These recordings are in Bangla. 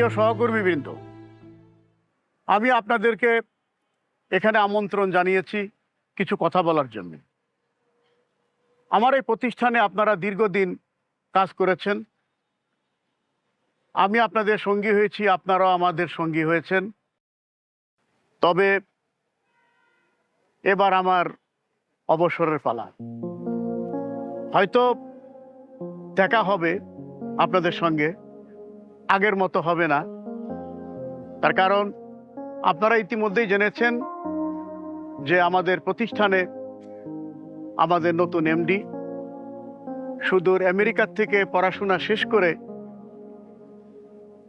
প্রিয় সহকর্মীবৃন্দ, আমি আপনাদেরকে এখানে আমন্ত্রণ জানিয়েছি কিছু কথা বলার জন্য। আমার এই প্রতিষ্ঠানে আপনারা দীর্ঘদিন কাজ করেছেন। আমি আপনাদের সঙ্গী হয়েছি, আপনারাও আমাদের সঙ্গী হয়েছেন। তবে এবার আমার অবসরের পালা। হয়তো দেখা হবে আপনাদের সঙ্গে। আগের মতো হবে না। তার কারণ আপনারা ইতিমধ্যেই জেনেছেন যে আমাদের প্রতিষ্ঠানে আমাদের নতুন এমডি সুদূর আমেরিকার থেকে পড়াশোনা শেষ করে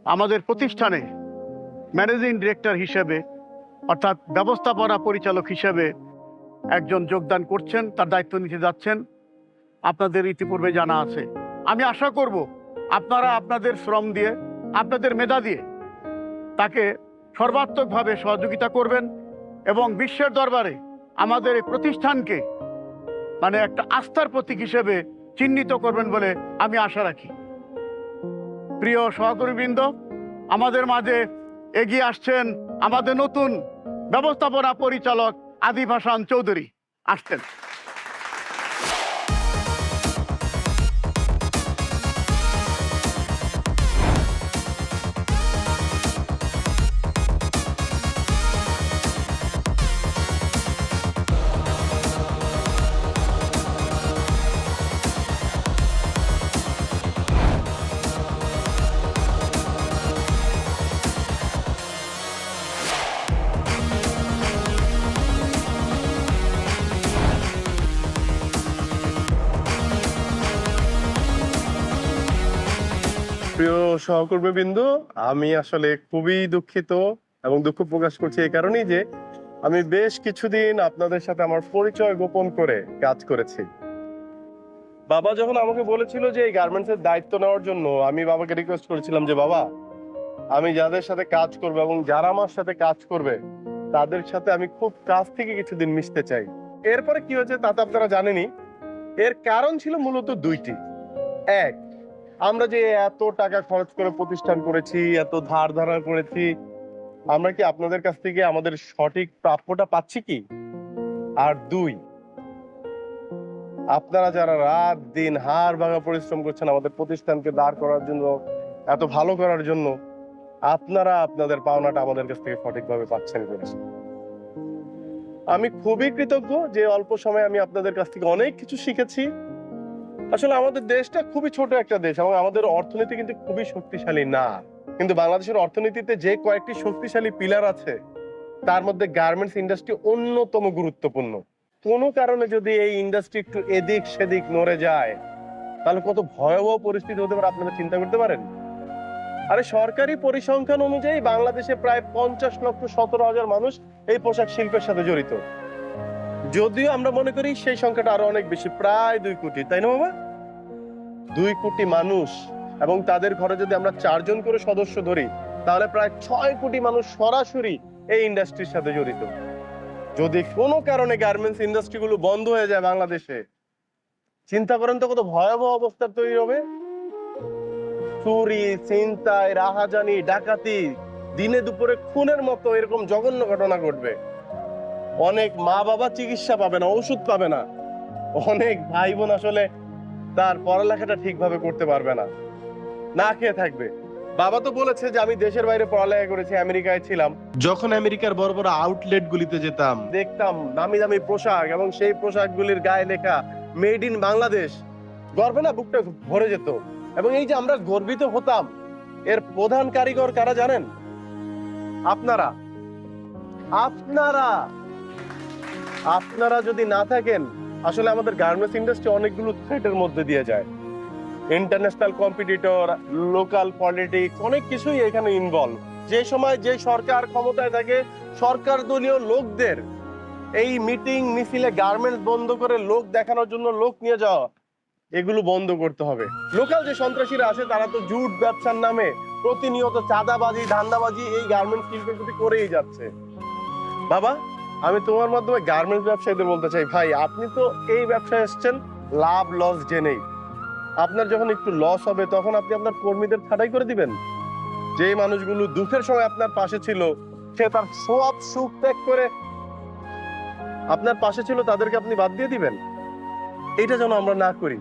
আমাদের প্রতিষ্ঠানে ম্যানেজিং ডিরেক্টর হিসেবে, অর্থাৎ ব্যবস্থাপনা পরিচালক হিসেবে একজন যোগদান করছেন, তার দায়িত্ব নিতে যাচ্ছেন। আপনাদের ইতিপূর্বে জানা আছে। আমি আশা করব আপনারা আপনাদের শ্রম দিয়ে আপনাদের মেধা দিয়ে তাকে সর্বাত্মকভাবে সহযোগিতা করবেন এবং বিশ্বের দরবারে আমাদের এই প্রতিষ্ঠানকে মানে একটা আস্থার প্রতীক হিসেবে চিহ্নিত করবেন বলে আমি আশা রাখি। প্রিয় সহকর্মীবৃন্দ, আমাদের মাঝে এগিয়ে আসছেন আমাদের নতুন ব্যবস্থাপনা পরিচালক আদিব হাসান চৌধুরী। আসছেন। প্রিয় সহকর্মীবৃন্দ আমি আসলে খুবই দুঃখিত এবং দুঃখ প্রকাশ করছি এই কারণেই যে আমি বেশ কিছুদিন আপনাদের সাথে আমার পরিচয় গোপন করে কাজ করেছি। বাবা যখন আমাকে বলেছিল যে এই গার্মেন্টসের দায়িত্ব নেওয়ার জন্য, আমি বাবাকে রিকোয়েস্ট করেছিলাম যে, বাবা, আমি যাদের সাথে কাজ করব এবং যারা আমার সাথে কাজ করবে, তাদের সাথে আমি খুব কাছ থেকে কিছুদিন মিশতে চাই। এরপরে কি হয়েছে তা তো আপনারা জানেনই। এর কারণ ছিল মূলত দুইটি। এক আমরা যে এত টাকা খরচ করে প্রতিষ্ঠান করেছি, এত ধার ধারা করেছি, আমরা কি আপনাদের কাছ থেকে আমাদের সঠিক প্রাপ্যটা পাচ্ছি কি? আর দুই, আপনারা যারা রাত দিন হাড় ভাঙা পরিশ্রম করছেন আমাদের প্রতিষ্ঠানকে দাঁড় করার জন্য, এত ভালো করার জন্য, আপনারা আপনাদের পাওনাটা আমাদের কাছ থেকে সঠিকভাবে পাচ্ছেন কিনা? আমি খুবই কৃতজ্ঞ যে অল্প সময়ে আমি আপনাদের কাছ থেকে অনেক কিছু শিখেছি। আসলে আমাদের দেশটা খুবই ছোট একটা দেশ এবং আমাদের অর্থনীতি কিন্তু খুবই শক্তিশালী না। কিন্তু বাংলাদেশের অর্থনীতিতে যে কয়েকটি শক্তিশালী পিলার আছে, তার মধ্যে গার্মেন্টস ইন্ডাস্ট্রি অন্যতম গুরুত্বপূর্ণ। কোনো কারণে যদি এই ইন্ডাস্ট্রি একটু এদিক সেদিক নড়ে যায়, তাহলে কত ভয়াবহ পরিস্থিতি হতে পারে, আপনারা চিন্তা করতে পারেন? আরে সরকারি পরিসংখ্যান অনুযায়ী বাংলাদেশে প্রায় পঞ্চাশ লক্ষ সতেরো হাজার মানুষ এই পোশাক শিল্পের সাথে জড়িত। যদিও আমরা মনে করি সেই সংখ্যাটা আরও অনেক বেশি, প্রায় দুই কোটি, তাই না বাবা দুই কোটি মানুষ এবং তাদের ঘরে যদি আমরা চারজন করে সদস্য ধরি, তাহলে প্রায় ছয় কোটি মানুষ সরাসরি এই ইন্ডাস্ট্রির সাথে জড়িত। যদি কোনো কারণে গার্মেন্টস ইন্ডাস্ট্রিগুলো বন্ধ হয়ে যায় বাংলাদেশে, চিন্তা করেন তো কত ভয়াবহ অবস্থা তৈরি হবে। চুরি চিন্তায় রাহাজানি, ডাকাতি, দিনে দুপুরে খুনের মতো এরকম জঘন্য ঘটনা ঘটবে। অনেক মা বাবা চিকিৎসা পাবে না ওষুধ পাবে না। অনেক ভাই বোন আসলে তার পড়ালেখাটা ঠিকভাবে করতে পারবে না। না খেয়ে থাকবে। বাবা তো বলেছে যে আমি দেশের বাইরে পড়ালেখা করেছি আমেরিকায় ছিলাম। যখন আমেরিকার বড় বড় আউটলেট গুলিতে যেতাম। দেখতাম দামি দামি পোশাক এবং সেই পোশাকগুলির গায়ে লেখা মেড ইন বাংলাদেশ। গর্বে না বুকটা ভরে যেত। এবং এই যে আমরা গর্বিত হতাম এর প্রধান কারিগর কারা জানেন? আপনারা। আপনারা। আপনারা যদি না থাকেন, আসলে আমাদের গার্মেন্টস ইন্ডাস্ট্রি অনেকগুলো থ্রেটের মধ্যে দিয়ে যায়। ইন্টারন্যাশনাল কম্পিটিটর লোকাল পলিটিক্স অনেক কিছুই এখানে ইনভলভ যে সময় যে সরকার ক্ষমতায় থাকে, সরকার দলীয় লোকদের এই মিটিং মিছিলে গার্মেন্টস বন্ধ করে লোক দেখানোর জন্য লোক নিয়ে যাওয়া, এগুলো বন্ধ করতে হবে। লোকাল যে সন্ত্রাসীরা আছে তারা তো জুট ব্যবসার নামে প্রতিনিয়ত চাঁদাবাজি, ধান্দাবাজি এই গার্মেন্টস শিল্পের প্রতি করেই যাচ্ছে। বাবা আমি তোমার মাধ্যমে গার্মেন্টস ব্যবসায়ীদের বলতে চাই, ভাই, আপনি তো এই ব্যবসায় এসছেন, লাভ লস জেনেই। আপনার যখন একটু লস হবে, তখন আপনি আপনার কর্মীদের ছাঁটাই করে দিবেন। যে মানুষগুলো দুঃখের সময় আপনার পাশে ছিল, সে তার সব সুখ ত্যাগ করে আপনার পাশে ছিল, তাদেরকে আপনি বাদ দিয়ে দিবেন। এটা যেন আমরা না করি।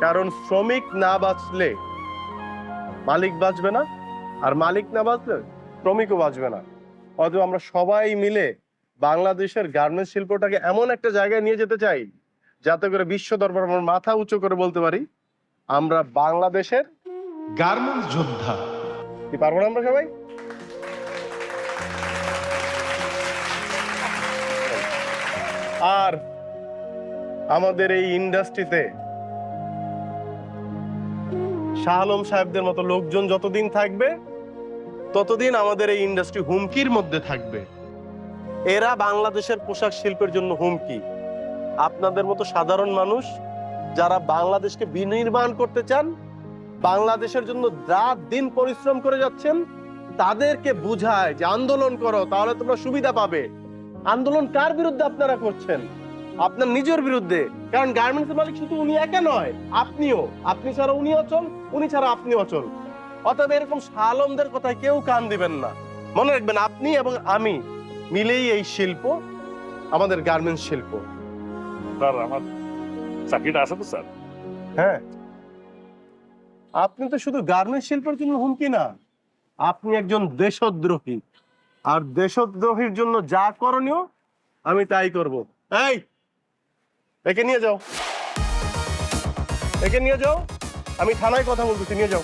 কারণ শ্রমিক না বাঁচলে মালিক বাঁচবে না, আর মালিক না বাঁচলে শ্রমিকও বাঁচবে না। অথবা আমরা সবাই মিলে বাংলাদেশের গার্মেন্টস শিল্পটাকে এমন একটা জায়গায় নিয়ে যেতে চাই, যাতে করে বিশ্ব দরবার আমার মাথা উঁচু করে বলতে পারি, আমরা বাংলাদেশের গার্মেন্টস যোদ্ধা। কি পারব না আমরা সবাই? আর আমাদের এই ইন্ডাস্ট্রিতে শাহ আলম সাহেবদের মতো লোকজন যতদিন থাকবে, ততদিন আমাদের এই ইন্ডাস্ট্রি হুমকির মধ্যে থাকবে। এরা বাংলাদেশের পোশাক শিল্পের জন্য হুমকি। আপনাদের মতো সাধারণ মানুষ যারা বাংলাদেশকে বিনির্মাণ করতে চান, বাংলাদেশের জন্য রাত দিন পরিশ্রম করে যাচ্ছেন, তাদেরকে বুঝায় যে আন্দোলন করো, তাহলে তোমরা সুবিধা পাবে। আন্দোলন কার বিরুদ্ধে আপনারা করছেন? আপনার নিজের বিরুদ্ধে। কারণ গার্মেন্টস মালিক শুধু উনি একা নয়, আপনিও। আপনি ছাড়া উনি অচল, উনি ছাড়া আপনি অচল। অতএব এরকম সালমদের কথায় কেউ কান দিবেন না। মনে রাখবেন, আপনি এবং আমি মিলেই এই শিল্প আমাদের গার্মেন্টস শিল্প। স্যার আমার চাকরিটা আছে তো স্যার। হ্যাঁ। আপনি তো শুধু গার্মেন্টস শিল্পের জন্য হুমকি না আপনি একজন দেশদ্রোহী। আর দেশদ্রোহীর জন্য যা করণীয় আমি তাই করব। এই একে নিয়ে যাও। একে নিয়ে যাও। আমি থানায় কথা বলতেছি নিয়ে যাও।